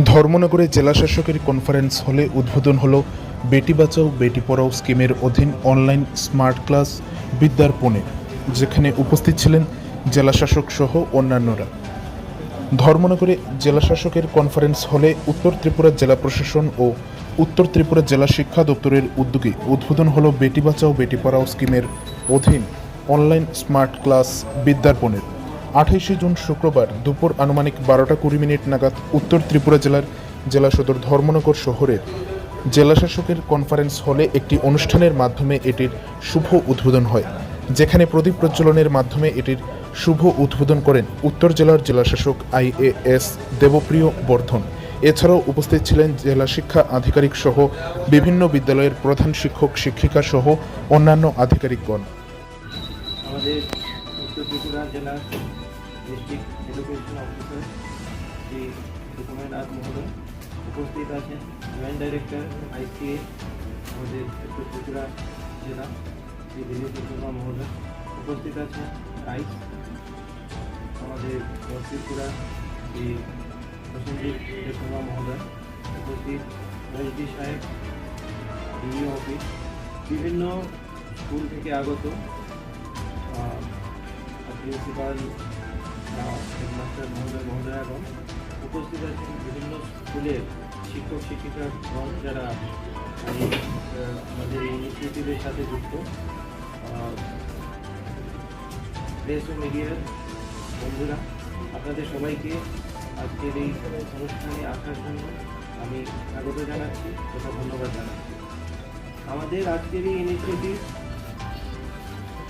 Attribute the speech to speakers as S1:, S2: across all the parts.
S1: ধর্মনগরে জেলা শাসকের কনফারেন্স হলে উদ্বোধন হলো বেটি বাঁচাও, বেটি পড়াও স্কিমের অধীন অনলাইন স্মার্ট ক্লাস বিদ্যার যেখানে উপস্থিত ছিলেন জেলা শাসক সহ অন্যান্যরা। ধর্মনগরে জেলা শাসকের কনফারেন্স হলে উত্তর ত্রিপুরা জেলা প্রশাসন ও উত্তর ত্রিপুরা জেলা শিক্ষা দপ্তরের উদ্যোগে উদ্বোধন হলো বেটি বাঁচাও, বেটি পড়াও স্কিমের অধীন অনলাইন স্মার্ট ক্লাস বিদ্যার্পণের আঠাইশে জুন শুক্রবার দুপুর আনুমানিক বারোটা কুড়ি মিনিট নাগাদ উত্তর ত্রিপুরা জেলার জেলা সদর ধর্মনগর শহরের জেলাশাসকের কনফারেন্স হলে একটি অনুষ্ঠানের মাধ্যমে এটির শুভ উদ্বোধন হয়, যেখানে প্রদীপ প্রজ্বলনের মাধ্যমে এটির শুভ উদ্বোধন করেন উত্তর জেলার জেলাশাসক আইএএস দেবপ্রিয় বর্ধন। এছাড়াও উপস্থিত ছিলেন জেলা শিক্ষা আধিকারিক সহ বিভিন্ন বিদ্যালয়ের প্রধান শিক্ষক, শিক্ষিকা সহ অন্যান্য আধিকারিকগণ।
S2: আমাদের উত্তর ত্রিপুরা জেলার district education officer Shri Sukumar Nath মহোদয় উপস্থিত আছেন জয়েন্ট ডাইরেক্টর আইসিএ আমাদের উত্তর ত্রিপুরা জেলা শ্রী দিলীপ শর্মা মহোদয় উপস্থিত আছেন রাইস আমাদের ত্রিপুরা শ্রী প্রসেনজিৎ শর্মা মহোদয় উপস্থিত ওএসডি সাহেব ডিইও অফিস বিভিন্ন স্কুল থেকে আগত প্রিন্সিপাল হেডমাস্টার মহোদয় মহোদয়াগণ উপস্থিত আছেন বিভিন্ন স্কুলের শিক্ষক শিক্ষিকাগণ যারা আমাদের ইনিশিয়েটিভের সাথে যুক্ত প্রেস ও মিডিয়ার বন্ধুরা আপনাদের সবাইকে আজকের এই অনুষ্ঠানে আসার জন্য আমি স্বাগত জানাচ্ছি তথা ধন্যবাদ জানাচ্ছি আমাদের আজকের এই ইনিশিয়েটিভ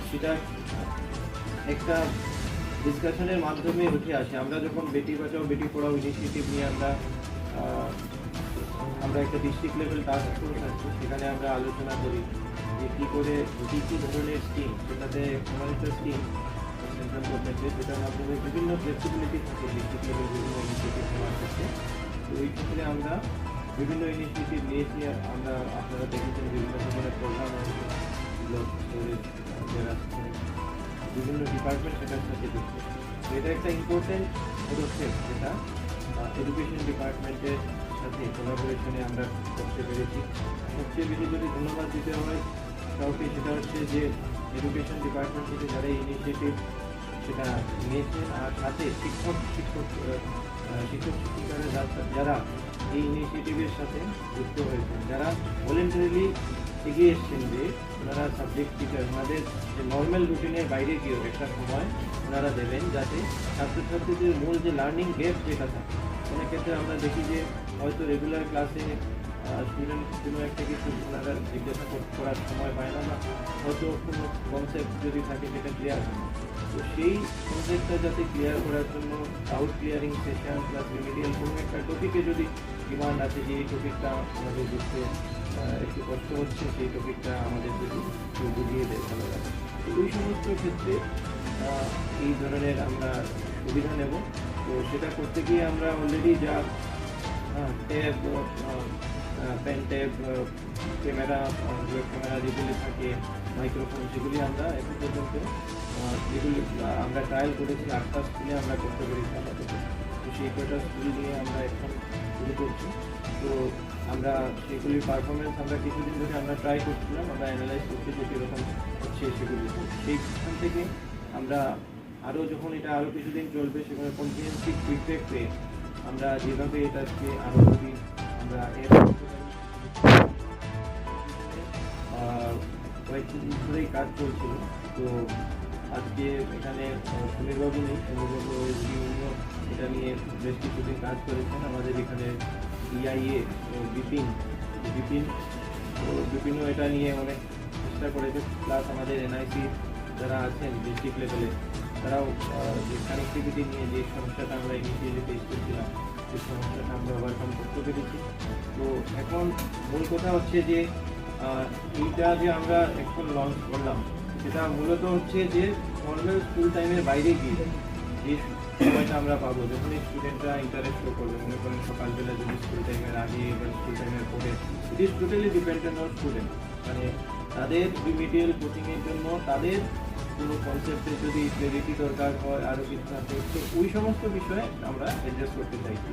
S2: সেটা একটা ডিসকাশনের মাধ্যমে উঠে আসে। আমরা যখন বেটি বাঁচাও, বেটি পড়াও ইনিশিয়েটিভ নিয়ে আমরা আমরা একটা ডিস্ট্রিক্ট লেভেল টাস্ক ফোর্স আছে, সেখানে আমরা আলোচনা করি যে কী করে, কী কী ধরনের স্কিম সেটাতে একটা স্কিম যেটার মাধ্যমে বিভিন্ন ফ্লেক্সিবিলিটি থাকে ডিস্ট্রিক্ট লেভেল বিভিন্ন ইনিশিয়েটিভ নেওয়ার ক্ষেত্রে। তো ওই ক্ষেত্রে আমরা বিভিন্ন ইনিশিয়েটিভ নিয়েছি আমরা আপনারা দেখেছেন বিভিন্ন ধরনের প্রোগ্রাম আছে যারা বিভিন্ন ডিপার্টমেন্ট সেটার সাথে যুক্ত এটা একটা ইম্পর্টেন্ট পদক্ষেপ যেটা এডুকেশন ডিপার্টমেন্টের সাথে কোলাবোরেশনে আমরা করতে পেরেছি। সবচেয়ে বেশি যদি ধন্যবাদ দিতে হয়, কাউকে সেটা হচ্ছে যে এডুকেশন ডিপার্টমেন্ট থেকে যারা ইনিশিয়েটিভ সেটা নিয়েছেন আর সাথে শিক্ষক শিক্ষক শিক্ষক, শিক্ষিকারা যারা এই ইনিশিয়েটিভের সাথে যুক্ত হয়েছেন, যারা ভলেন্টারিলি এগিয়ে এসছেন যে ওনারা সাবজেক্ট টিচার ওনাদের যে নর্মাল রুটিনের বাইরে গিয়েও একটা সময় ওনারা দেবেন যাতে ছাত্রছাত্রীদের মূল যে লার্নিং গ্যাপ যেটা থাকে, অনেক ক্ষেত্রে আমরা দেখি যে হয়তো রেগুলার ক্লাসে স্টুডেন্ট কোনো একটা কিছু জিজ্ঞাসা কর- করার সময় পায় না হয়তো কোনো কনসেপ্ট যদি থাকে সেটা ক্লিয়ার হয় না। তো সেই কনসেপ্টটা যাতে ক্লিয়ার করার জন্য doubt clearing session plus remedial কোনো একটা টপিকে যদি ডিমান্ড আছে, যে এই টপিকটা আমাদের বুঝতে একটু কষ্ট হচ্ছে, সেই টপিকটা আমাদের যদি কেউ বুঝিয়ে দেয় ভালো লাগে। তো ওই সমস্ত ক্ষেত্রে এই ধরনের আমরা সুবিধা নেব। তো সেটা করতে গিয়ে আমরা অলরেডি যা ট্যাব ট্যাব ক্যামেরা ক্যামেরা যেগুলি থাকে মাইক্রোফোন সেগুলি আমরা এখন পর্যন্ত যেগুলি আমরা ট্রায়াল করেছি, আটটা স্কুলে আমরা করতে পেরেছি আপাতত। তো সেই কটা স্কুল নিয়ে আমরা এখন শুরু করছি। তো আমরা সেগুলির পারফরমেন্স আমরা কিছুদিন ধরে আমরা ট্রাই করছিলাম, আমরা অ্যানালাইজ করছি যে কীরকম হচ্ছে সেগুলি। সেইখান থেকে আমরা আরও যখন এটা আরও কিছুদিন চলবে, সেখানে কম্প্রিহেন্সিভ ফিডব্যাক পেয়ে আমরা যেভাবে এটাকে আরও যদি আমরা এর কয়েকদিন ধরেই কাজ চলছিল তো আজকে এখানে সমীরবাবু নেই। ওএসডি উনিও এটা নিয়ে বেশ কিছুদিন কাজ করেছেন। আমাদের এখানে ইআইএ বিপিন বিপিন, তো বিপিনও এটা নিয়ে অনেক চেষ্টা করেছে। প্লাস আমাদের এনআইসি যারা আছেন ডিস্ট্রিক্ট লেভেলে তারাও যে কানেক্টিভিটি নিয়ে যে সমস্যাটা আমরা ইনিশিয়ালি ফেস করছিলাম, সেই সমস্যাটা আমরা ওভারকাম করতে পেরেছি। তো এখন মূল কথা হচ্ছে যে এইটা যে আমরা এখন লঞ্চ করলাম, সেটা মূলত হচ্ছে যে নর্মাল স্কুল টাইমের বাইরে গিয়ে যে সময়টা আমরা পাবো, যখন স্টুডেন্টরা ইন্টারেস্ট করবে, মনে করেন সকালবেলা যদি স্কুল টাইমের আগে বা স্কুল টাইমের পরে it is totally dependent on student মানে তাদের রিমিডিয়াল কোচিংয়ের জন্য তাদের কোনো কনসেপ্টে যদি ক্রেডিটি দরকার হয় আরও কিছু থাকে তো ওই সমস্ত বিষয়ে আমরা অ্যাড্রেস করতে চাইছি।